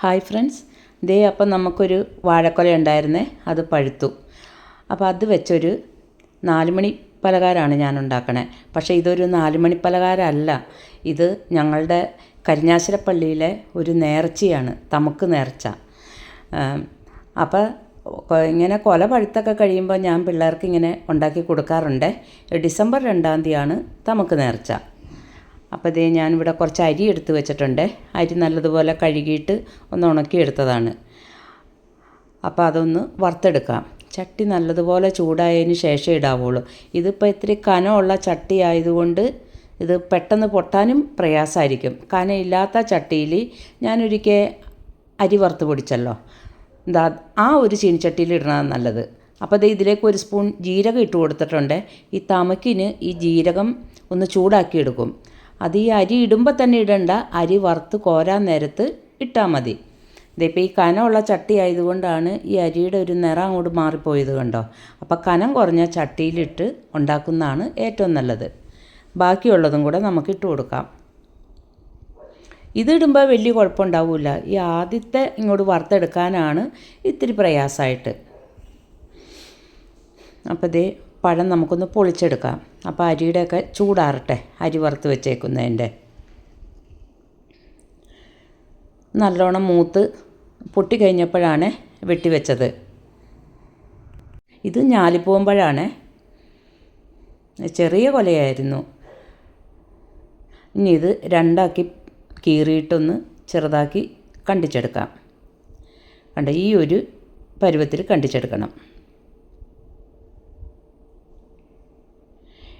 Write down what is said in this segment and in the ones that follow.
Hi friends. ദേ അപ്പം നമുക്കൊരു വാഴക്കൊല ഉണ്ടായിരുന്നേ. അത് പഴുത്തു. അപ്പോൾ അത് വെച്ചൊരു നാല് മണി പലഹാരമാണ് ഞാൻ ഉണ്ടാക്കണേ പക്ഷേ ഇതൊരു നാലുമണി മണി പലഹാരമല്ല. ഇത് ഞങ്ങളുടെ കരിഞ്ഞാശ്ശിരപ്പള്ളിയിലെ ഒരു നേർച്ചയാണ്. തമുക്ക് നേർച്ച. അപ്പോൾ ഇങ്ങനെ കൊല പഴുത്തൊക്കെ കഴിയുമ്പോൾ ഞാൻ പിള്ളേർക്ക് ഇങ്ങനെ ഉണ്ടാക്കി കൊടുക്കാറുണ്ട്. ഡിസംബർ രണ്ടാം തീയതിയാണ് തമുക്ക് നേർച്ച. അപ്പോൾ ഇതേ ഞാനിവിടെ കുറച്ച് അരി എടുത്ത് വെച്ചിട്ടുണ്ട്. അരി നല്ലതുപോലെ കഴുകിയിട്ട് ഒന്ന് ഉണക്കിയെടുത്തതാണ് അപ്പോൾ അതൊന്ന് വറുത്തെടുക്കാം. ചട്ടി നല്ലതുപോലെ ചൂടായതിന് ശേഷം ഇടാവുള്ളൂ. ഇതിപ്പോൾ ഇത്തിരി കനമുള്ള ചട്ടി ആയതുകൊണ്ട് ഇത് പെട്ടെന്ന് പൊട്ടാനും പ്രയാസമായിരിക്കും. കനമില്ലാത്ത ചട്ടിയിൽ ഞാനൊരിക്കൽ അരി വറുത്ത് പൊടിച്ചല്ലോ. എന്താ ആ ഒരു ചീനിച്ചട്ടിയിൽ ഇടണതാണ് നല്ലത്. അപ്പോൾ അത് ഇതിലേക്ക് ഒരു സ്പൂൺ ജീരകം ഇട്ട് കൊടുത്തിട്ടുണ്ട്. ഈ തമക്കിന് ഈ ജീരകം ഒന്ന് ചൂടാക്കി എടുക്കും. അത് ഈ അരി ഇടുമ്പോൾ തന്നെ ഇടണ്ട. അരി വറുത്ത് കോരാൻ നേരത്ത് ഇട്ടാൽ മതി. ഇതിപ്പോൾ ഈ കനമുള്ള ചട്ടി ആയതുകൊണ്ടാണ് ഈ അരിയുടെ ഒരു നിറം അങ്ങോട്ട് മാറിപ്പോയത് കണ്ടോ? അപ്പോൾ കനം കുറഞ്ഞ ചട്ടിയിലിട്ട് ഉണ്ടാക്കുന്നതാണ് ഏറ്റവും നല്ലത്. ബാക്കിയുള്ളതും കൂടെ നമുക്ക് ഇട്ട് കൊടുക്കാം. ഇതിടുമ്പോൾ വലിയ കുഴപ്പമുണ്ടാവില്ല ഈ ആദ്യത്തെ ഇങ്ങോട്ട് വറുത്തെടുക്കാനാണ് ഇത്തിരി പ്രയാസമായിട്ട് അപ്പോൾ ഇതേ പഴം നമുക്കൊന്ന് പൊളിച്ചെടുക്കാം. അപ്പോൾ അരിയുടെയൊക്കെ ചൂടാറട്ടെ. അരി വറുത്ത് വെച്ചേക്കുന്നതിന്റെ. നല്ലോണം മൂത്ത് പൊട്ടിക്കഴിഞ്ഞപ്പോഴാണ് വെട്ടിവെച്ചത് ഇത് ഞാലിപ്പോകുമ്പോഴാണ് ചെറിയ കൊലയായിരുന്നു. ഇനി ഇത് രണ്ടാക്കി കീറിയിട്ടൊന്ന് ചെറുതാക്കി കണ്ടിച്ചെടുക്കാം. കണ്ട? ഈ ഒരു പരുവത്തിൽ കണ്ടിച്ചെടുക്കണം.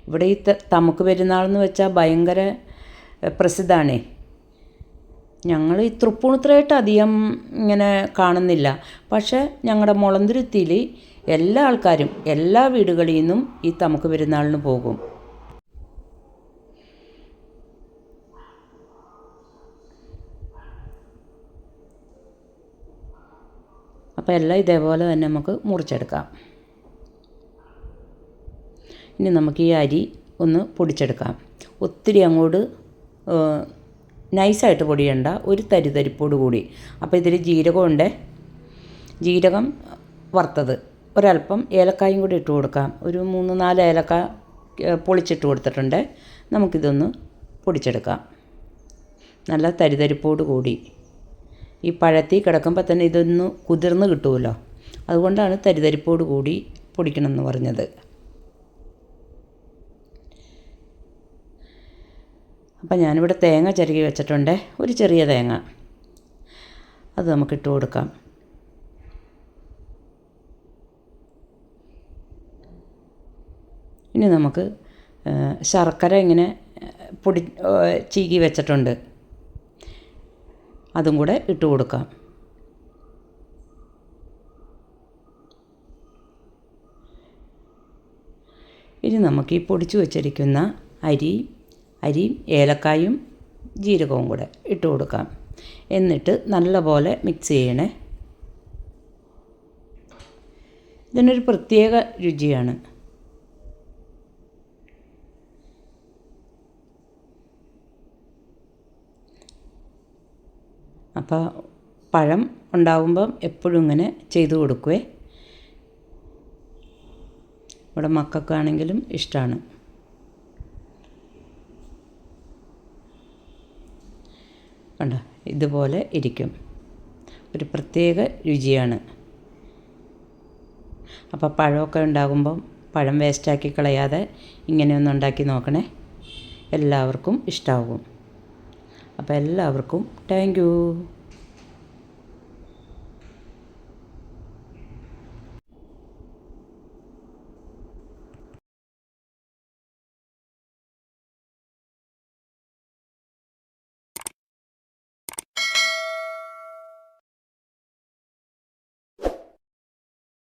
ഇവിടെ ഈ തമുക്ക് പെരുന്നാൾ എന്ന് വെച്ചാൽ ഭയങ്കര പ്രസിദ്ധമാണേ ഞങ്ങൾ ഈ തൃപ്പൂണിത്തുറയായിട്ട് അധികം ഇങ്ങനെ കാണുന്നില്ല. പക്ഷേ ഞങ്ങളുടെ മുളന്തുരുത്തിയിൽ എല്ലാ ആൾക്കാരും എല്ലാ വീടുകളിൽ നിന്നും ഈ തമുക്ക് പെരുന്നാളിന് പോകും. അപ്പോൾ എല്ലാം ഇതേപോലെ തന്നെ നമുക്ക് മുറിച്ചെടുക്കാം. ഇനി നമുക്ക് ഈ അരി ഒന്ന് പൊടിച്ചെടുക്കാം. ഒത്തിരി അങ്ങോട്ട് നൈസായിട്ട് പൊടിയണ്ട ഒരു തരി തരിപ്പോട് കൂടി. അപ്പോൾ ഇതിൽ ജീരകമുണ്ട്. ജീരകം വറുത്തത്. ഒരല്പം ഏലക്കായും കൂടി ഇട്ട് കൊടുക്കാം. ഒരു മൂന്ന് നാല് ഏലക്ക പൊളിച്ചിട്ട് കൊടുത്തിട്ടുണ്ട്. നമുക്കിതൊന്ന് പൊടിച്ചെടുക്കാം. നല്ല തരിതരിപ്പോട് കൂടി. ഈ പഴത്തി കിടക്കുമ്പോൾ തന്നെ ഇതൊന്ന് കുതിർന്ന് കിട്ടുമല്ലോ അതുകൊണ്ടാണ് തരിതരിപ്പോട് കൂടി പൊടിക്കണമെന്ന് പറഞ്ഞത്. അപ്പം ഞാനിവിടെ തേങ്ങ ചിരകി വെച്ചിട്ടുണ്ട്. ഒരു ചെറിയ തേങ്ങ. അത് നമുക്ക് ഇട്ട് കൊടുക്കാം. ഇനി നമുക്ക് ശർക്കര ഇങ്ങനെ പൊടി ചീകി വെച്ചിട്ടുണ്ട്. അതും കൂടെ ഇട്ട് കൊടുക്കാം. ഇനി നമുക്ക് ഈ പൊടിച്ചു വച്ചിരിക്കുന്ന അരി അരിയും ഏലക്കായും ജീരകവും കൂടെ ഇട്ട് കൊടുക്കാം. എന്നിട്ട് നല്ലപോലെ മിക്സ് ചെയ്യണേ. ഇതിനൊരു പ്രത്യേക രുചിയാണ്. അപ്പോൾ പഴം ഉണ്ടാവുമ്പം എപ്പോഴും ഇങ്ങനെ ചെയ്തു കൊടുക്കുവേ. ഇവിടെ മക്കൾക്കാണെങ്കിലും ഇഷ്ടമാണ് കണ്ടോ? ഇതുപോലെ ഇരിക്കും. ഒരു പ്രത്യേക രുചിയാണ്. അപ്പോൾ പഴമൊക്കെ ഉണ്ടാകുമ്പം പഴം വേസ്റ്റാക്കി കളയാതെ ഇങ്ങനെയൊന്ന് ഉണ്ടാക്കി നോക്കണേ. എല്ലാവർക്കും ഇഷ്ടമാകും അപ്പോൾ എല്ലാവർക്കും താങ്ക്